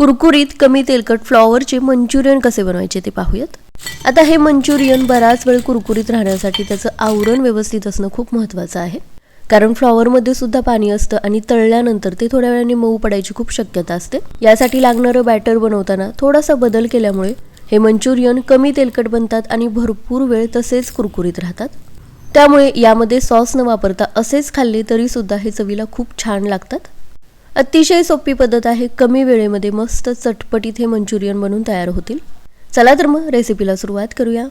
कुरकुरीत कमी तेलकट फ्लॉवरचे मंचुरियन कसे बनवायचे ते पाहूयात. आता हे मंचुरियन बराच वेळ कुरकुरीत राहण्यासाठी त्याचं आवरण व्यवस्थित असणं खूप महत्त्वाचं आहे. कारण फ्लॉवरमध्ये सुद्धा पाणी असतं आणि तळल्यानंतर ते थोड्या वेळाने मऊ पडायची खूप शक्यता असते. यासाठी लागणारं बॅटर बनवताना थोडासा बदल केल्यामुळे हे मंचुरियन कमी तेलकट बनतात आणि भरपूर वेळ तसेच कुरकुरीत राहतात. त्यामुळे यामध्ये सॉस न वापरता असेच खाल्ले तरी सुद्धा हे चवीला खूप छान लागतात. अतिशय सोपी पद्धत आहे. कमी वेळेमध्ये मस्त चटपटीत हे मंचुरियन बनून तयार होतील. चला तर मग रेसिपीला सुरुवात करूया.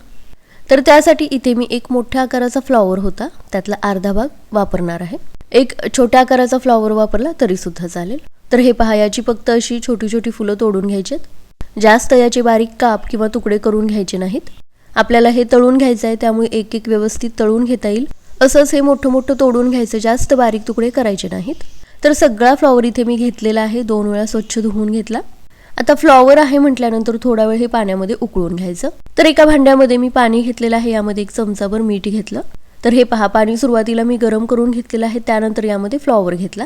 तर त्यासाठी इथे मी एक मोठ्या आकाराचा फ्लॉवर होता. त्यातला अर्धा भाग वापरणार आहे. एक छोट्या आकाराचा फ्लॉवर वापरला तरी सुद्धा चालेल. तर हे पहा याची फक्त अशी छोटी छोटी फुलं तोडून घ्यायचीत जास्त याचे बारीक काप किंवा तुकडे करून घ्यायचे नाहीत. आपल्याला हे तळून घ्यायचं आहे त्यामुळे एक एक व्यवस्थित तळून घेता येईल. असंच हे मोठं मोठं तोडून घ्यायचं जास्त बारीक तुकडे करायचे नाहीत. तर सगळा फ्लॉवर इथे मी घेतलेला आहे. दोन वेळा स्वच्छ धुवून घेतला. आता फ्लॉवर आहे म्हटल्यानंतर थोडा वेळ हे पाण्यामध्ये उकळून घ्यायचं. तर एका भांड्यामध्ये मी पाणी घेतलेलं आहे. यामध्ये एक चमचाभर मीठ घेतलं. तर हे पहा पाणी सुरुवातीला मी गरम करून घेतलेलं आहे. त्यानंतर यामध्ये फ्लॉवर घेतला.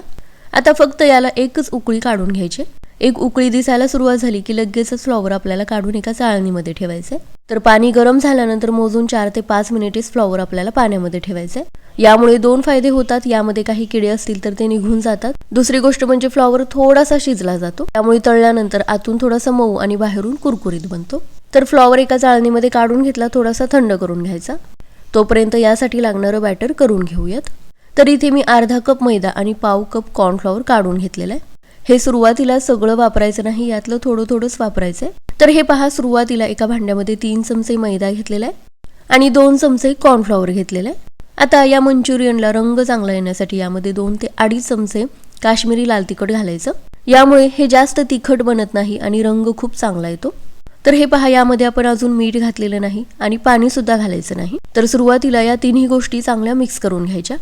आता फक्त याला एकच उकळी काढून घ्यायची. एक उकळी दिसायला सुरुवात झाली की लगेचच फ्लॉवर आपल्याला काढून एका चाळणीमध्ये ठेवायचे. तर पाणी गरम झाल्यानंतर मोजून चार ते पाच मिनिटेच फ्लॉवर आपल्याला पाण्यामध्ये ठेवायचे. यामुळे दोन फायदे होतात. यामध्ये काही किडे असतील तर ते निघून जातात. दुसरी गोष्ट म्हणजे फ्लॉवर थोडासा शिजला जातो. त्यामुळे तळल्यानंतर आतून थोडासा मऊ आणि बाहेरून कुरकुरीत बनतो. तर फ्लॉवर एका चाळणीमध्ये काढून घेतला थोडासा थंड करून घ्यायचा. तोपर्यंत यासाठी लागणारं बॅटर करून घेऊयात. तर इथे मी अर्धा कप मैदा आणि पाव कप कॉर्नफ्लॉवर काढून घेतलेला आहे. हे सुरुवातीला सगळं वापरायचं नाही यातलं थोडं थोडंच वापरायचं आहे तर हे पहा सुरुवातीला एका भांड्यामध्ये तीन चमचे मैदा घेतलेला आहे आणि दोन चमचे कॉर्नफ्लॉवर घेतलेला आहे. आता या मंचुरियनला रंग चांगला येण्यासाठी यामध्ये दोन ते अडीच चमचे काश्मीरी लाल तिखट घालायचं. यामुळे हे जास्त तिखट बनत नाही आणि रंग खूप चांगला येतो. तर हे पहा यामध्ये आपण अजून मीठ घातलेलं नाही आणि पाणी सुद्धा घालायचं नाही. तर सुरुवातीला या तिन्ही गोष्टी चांगल्या मिक्स करून घ्यायच्या.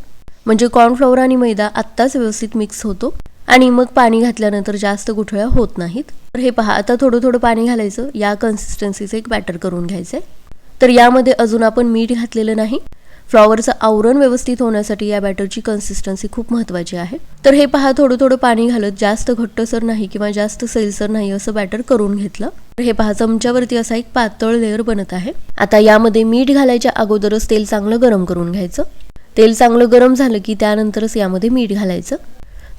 म्हणजे कॉर्नफ्लॉवर आणि मैदा आत्ताच व्यवस्थित मिक्स होतो. आणि मग पाणी घातल्यानंतर जास्त गुठळ्या होत नाहीत. तर हे पहा आता थोडं थोडं पाणी घालायचं. या कन्सिस्टन्सीचं एक बॅटर करून घ्यायचंय. तर यामध्ये अजून आपण मीठ घातलेलं नाही. फ्लॉवरचं आवरण व्यवस्थित होण्यासाठी या बॅटरची कन्सिस्टन्सी खूप महत्त्वाची आहे. तर हे पहा थोडं थोडं पाणी घालत जास्त घट्टसर नाही किंवा जास्त सैलसर नाही असं बॅटर करून घेतलं. तर हे पहा चमच्यावरती असा एक पातळ लेअर बनत आहे. आता यामध्ये मीठ घालायच्या अगोदरच तेल चांगलं गरम करून घ्यायचं. तेल चांगलं गरम झालं की त्यानंतरच यामध्ये मीठ घालायचं.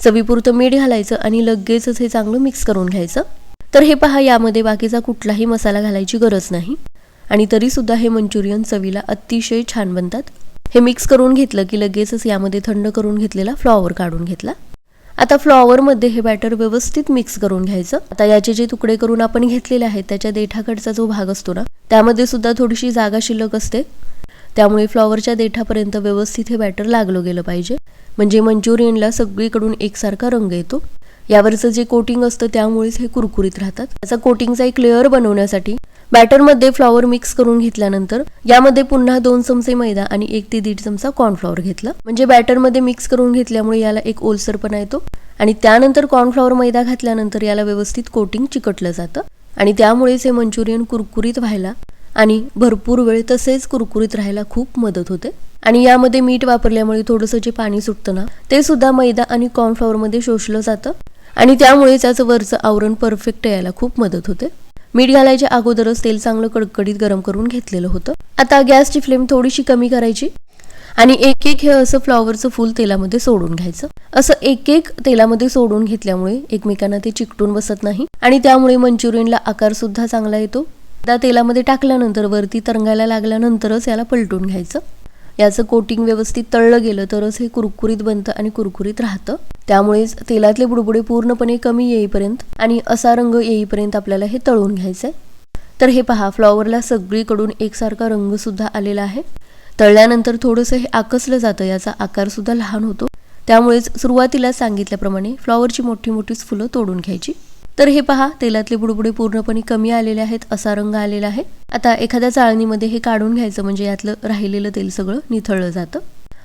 चवीपुरतं मीठ घालायचं आणि लगेचच हे चांगलं मिक्स करून घ्यायचं. तर हे पहा यामध्ये बाकीचा कुठलाही मसाला घालायची गरज नाही. आणि तरीसुद्धा हे मंचुरियन चवीला अतिशय छान बनतात. हे मिक्स करून घेतलं की लगेचच यामध्ये थंड करून घेतलेला फ्लॉवर काढून घेतला. आता फ्लॉवरमध्ये हे बॅटर व्यवस्थित मिक्स करून घ्यायचं. आता याचे जे तुकडे करून आपण घेतलेले आहेत त्याच्या देठाकडचा जो भाग असतो ना त्यामध्ये सुद्धा थोडीशी जागा शिल्लक असते. त्यामुळे फ्लॉवरच्या देठापर्यंत व्यवस्थित हे बॅटर लागलं गेलं पाहिजे. म्हणजे मंचुरियनला सगळीकडून एकसारखा रंग येतो. यावरचं जे कोटिंग असतं त्यामुळेच हे कुरकुरीत राहतात. त्याचा कोटिंगचा एक लेअर बनवण्यासाठी बॅटरमध्ये फ्लॉवर मिक्स करून घेतल्यानंतर यामध्ये पुन्हा दोन चमचे मैदा आणि एक ते दीड चमचा कॉर्नफ्लॉवर घेतला. म्हणजे बॅटरमध्ये मिक्स करून घेतल्यामुळे याला एक ओलसरपणा येतो. आणि त्यानंतर कॉर्नफ्लॉवर मैदा घातल्यानंतर याला व्यवस्थित कोटिंग चिकटलं जातं. आणि त्यामुळेच हे मंचुरियन कुरकुरीत व्हायला आणि भरपूर वेळ तसेच कुरकुरीत राहायला खूप मदत होते. आणि यामध्ये मीठ वापरल्यामुळे थोडंसं जे पाणी सुटतं ना ते सुद्धा मैदा आणि कॉर्नफ्लॉवरमध्ये शोषलं जातं. आणि त्यामुळे त्याचं वरचं आवरण परफेक्ट यायला खूप मदत होते. मीठ घालायच्या अगोदरच तेल चांगलं कडकडीत गरम करून घेतलेलं होतं. आता गॅसची फ्लेम थोडीशी कमी करायची. आणि एक एक हे असं फ्लॉवरचं फूल तेलामध्ये सोडून घ्यायचं. असं एक एक तेलामध्ये सोडून घेतल्यामुळे एकमेकांना ते चिकटून बसत नाही. आणि त्यामुळे मंचुरियनला आकार सुद्धा चांगला येतो. त्या तेलामध्ये टाकल्यानंतर वरती तरंगायला लागल्यानंतरच याला पलटून घ्यायचं. याचं कोटिंग व्यवस्थित तळलं गेलं तरच हे कुरकुरीत बनतं आणि कुरकुरीत राहतं. त्यामुळेच तेलातले बुडबुडे पूर्णपणे कमी येईपर्यंत आणि असा रंग येईपर्यंत आपल्याला हे तळून घ्यायचं आहे तर हे पहा फ्लॉवरला सगळीकडून एकसारखा रंगसुद्धा आलेला आहे. तळल्यानंतर थोडंसं हे आकसलं जातं याचा आकारसुद्धा लहान होतो. त्यामुळेच सुरुवातीला सांगितल्याप्रमाणे फ्लॉवरची मोठी मोठीच फुलं तोडून घ्यायची. तर हे पहा तेलातले बुडबुडे पूर्णपणे कमी आलेले आहेत असा रंग आलेला आहे. आता एखाद्या चाळणीमध्ये हे काढून घ्यायचं म्हणजे यातलं राहिलेलं तेल सगळं निथळलं जातं.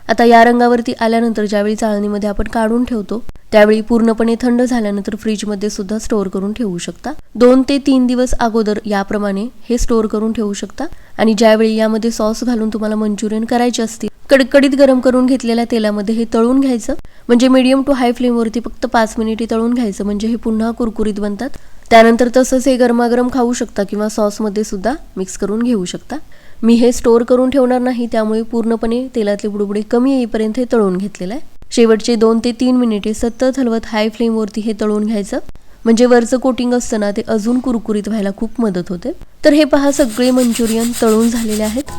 आता या रंगावरती आल्यानंतर ज्यावेळी चाळणीमध्ये आपण काढून ठेवतो त्यावेळी पूर्णपणे थंड झाल्यानंतर फ्रीजमध्ये सुद्धा स्टोअर करून ठेवू शकता. दोन ते तीन दिवस अगोदर याप्रमाणे हे स्टोअर करून ठेवू शकता. आणि ज्यावेळी यामध्ये सॉस घालून तुम्हाला मंचुरियन करायचे असतील कडकडीत गरम करून घेतलेल्या तेलामध्ये हे तळून घ्यायचं. म्हणजे मीडियम टू हाय फ्लेमवरती फक्त पाच मिनिटे तळून घ्यायचं. म्हणजे हे पुन्हा कुरकुरीत बनतात. त्यानंतर तसंच हे गरमागरम खाऊ शकता किंवा सॉसमध्ये सुद्धा मिक्स करून घेऊ शकता. मी हे स्टोअर करून ठेवणार नाही त्यामुळे पूर्णपणे तेलातले बुडबुडे कमी येईपर्यंत हे तळून घेतलेलं आहे. शेवटचे दोन ते तीन मिनिटे सतत हलवत हाय फ्लेमवरती हे तळून घ्यायचं. म्हणजे वरचं कोटिंग असतं ना ते अजून कुरकुरीत व्हायला खूप मदत होते. तर हे पहा सगळे मंचुरियन तळून झालेले आहेत.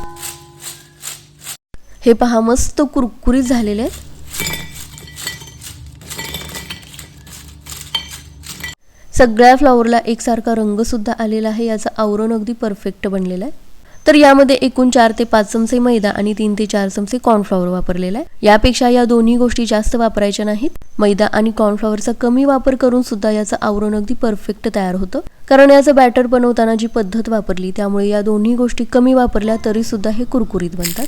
हे पहा मस्त कुरकुरीत झालेले आहेत. सगळ्या फ्लॉवरला एकसारखा रंग सुद्धा आलेला आहे याचं आवरण अगदी परफेक्ट बनलेलं आहे. तर यामध्ये एकूण चार ते पाच चमचे मैदा आणि तीन ते चार चमचे कॉर्नफ्लॉवर वापरलेला आहे. यापेक्षा या दोन्ही गोष्टी जास्त वापरायच्या नाहीत. मैदा आणि कॉर्नफ्लॉवरचा कमी वापर करून सुद्धा याचं आवरण अगदी परफेक्ट तयार होतं. कारण याचं बॅटर बनवताना जी पद्धत वापरली त्यामुळे या दोन्ही गोष्टी कमी वापरल्या तरी सुद्धा हे कुरकुरीत बनतात.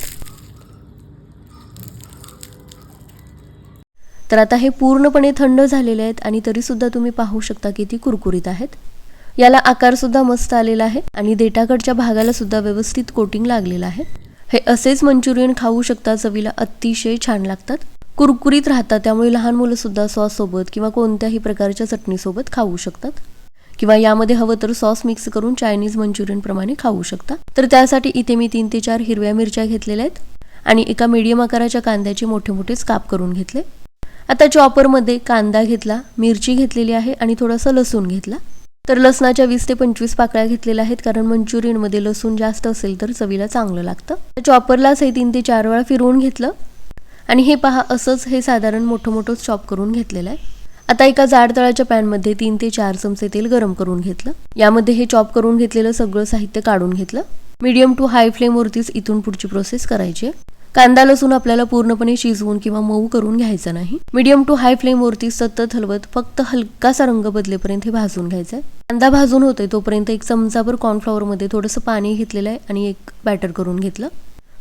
तर आता हे पूर्णपणे थंड झालेले आहेत आणि तरी सुद्धा तुम्ही पाहू शकता किती कुरकुरीत आहेत. याला आकार सुद्धा मस्त आलेला आहे आणि देठाकडच्या भागाला सुद्धा व्यवस्थित कोटिंग लागलेलं आहे. हे असेच मंचुरियन खाऊ शकता चवीला अतिशय छान लागतात. कुरकुरीत राहतात त्यामुळे लहान मुलं सुद्धा सॉस सोबत किंवा कोणत्याही प्रकारच्या चटणीसोबत खाऊ शकतात. किंवा यामध्ये हवं तर सॉस मिक्स करून चायनीज मंचुरियन प्रमाणे खाऊ शकता. तर त्यासाठी इथे मी तीन ते चार हिरव्या मिरच्या घेतलेल्या आहेत आणि एका मीडियम आकाराच्या कांद्याचे मोठे मोठे काप करून घेतले. आता चॉपरमध्ये कांदा घेतला मिरची घेतलेली आहे आणि थोडासा लसूण घेतला. तर लसणाच्या वीस ते पंचवीस पाकळ्या घेतलेल्या आहेत कारण मंचुरियनमध्ये लसूण जास्त असेल तर चवीला चांगलं लागतं. चॉपरलाच हे तीन ते चार वेळा फिरवून घेतलं. आणि हे पहा असंच हे साधारण मोठं मोठं चॉप करून घेतलेलं आहे. आता एका जाड तळाच्या पॅनमध्ये तीन ते चार चमचे तेल गरम करून घेतलं. यामध्ये हे चॉप करून घेतलेलं सगळं साहित्य काढून घेतलं. मीडियम टू हाय फ्लेमवरतीच इथून पुढची प्रोसेस करायची आहे. कांदा लसूण आपल्याला पूर्णपणे शिजवून किंवा मऊ करून घ्यायचा नाही. मीडियम टू हाय फ्लेमवरती सतत हलवत फक्त हलकासा रंग बदलेपर्यंत हे भाजून घ्यायचा आहे. कांदा भाजून होतोय तोपर्यंत एक चमचाभर कॉर्नफ्लॉवरमध्ये थोडंसं पाणी घेतलेलं आहे आणि एक बॅटर करून घेतलं.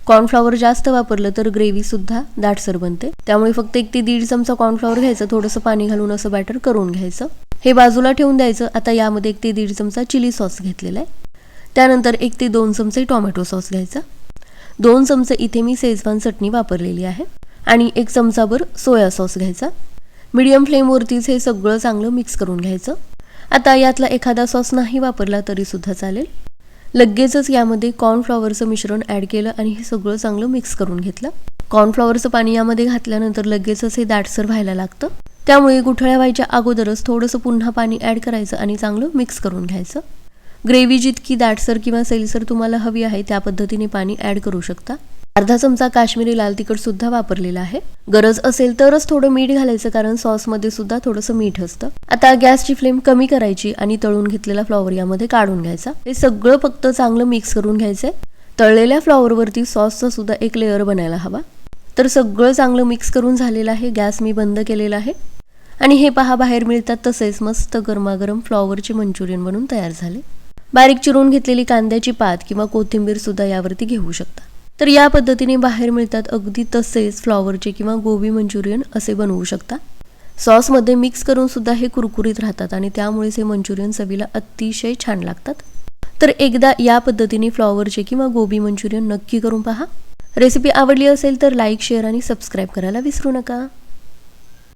कॉर्नफ्लॉवर जास्त वापरलं तर ग्रेव्ही सुद्धा दाटसर बनते. त्यामुळे फक्त एक ते दीड चमचा कॉर्नफ्लॉवर घ्यायचं थोडंसं पाणी घालून असं बॅटर करून घ्यायचं. हे बाजूला ठेवून द्यायचं. आता यामध्ये एक ते दीड चमचा चिली सॉस घेतलेला आहे. त्यानंतर एक ते दोन चमचे टोमॅटो सॉस घ्यायचा. दोन चमचे इथे मी सेजवान चटणी वापरलेली आहे. आणि एक चमचाभर सोया सॉस घ्यायचा. मीडियम फ्लेमवरतीच हे सगळं चांगलं मिक्स करून घ्यायचं. आता यातला एखादा सॉस नाही वापरला तरीसुद्धा चालेल. लगेचच यामध्ये कॉर्नफ्लॉवरचं मिश्रण ॲड केलं आणि हे सगळं चांगलं मिक्स करून घेतलं. कॉर्नफ्लॉवरचं पाणी यामध्ये घातल्यानंतर लगेचच हे दाटसर व्हायला लागतं. त्यामुळे गुठळ्या व्हायच्या अगोदरच थोडंसं पुन्हा पाणी ॲड करायचं आणि चांगलं मिक्स करून घ्यायचं. ग्रेव्ही जितकी दाटसर किंवा सैलसर तुम्हाला हवी आहे त्या पद्धतीने पाणी ॲड करू शकता. अर्धा चमचा काश्मीरी लाल तिखट सुद्धा वापरलेला आहे. गरज असेल तरच थोडं मीठ घालायचं कारण सॉसमध्ये सुद्धा थोडंसं मीठ असतं. आता गॅसची फ्लेम कमी करायची आणि तळून घेतलेला फ्लॉवर यामध्ये काढून घ्यायचा. हे सगळं फक्त चांगलं मिक्स करून घ्यायचंय. तळलेल्या फ्लॉवरवरती सॉसचा सुद्धा एक लेअर बनायला हवा. तर सगळं चांगलं मिक्स करून झालेलं आहे. गॅस मी बंद केलेला आहे. आणि हे पहा बाहेर मिळतात तसेच मस्त गरमागरम फ्लॉवरचे मंचुरियन बनून तयार झाले. बारीक चिरून घेतलेली कांद्याची पात किंवा कोथिंबीर सुद्धा यावरती घेऊ शकता. तर या पद्धतीने बाहेर मिळतात अगदी तसेच फ्लॉवरचे किंवा गोबी मंचुरियन असे बनवू शकता. सॉसमध्ये मिक्स करून सुद्धा हे कुरकुरीत राहतात आणि त्यामुळेच हे मंचुरियन चवीला अतिशय छान लागतात. तर एकदा या पद्धतीने फ्लॉवरचे किंवा गोबी मंचुरियन नक्की करून पहा. रेसिपी आवडली असेल तर लाईक शेअर आणि सबस्क्राईब करायला विसरू नका.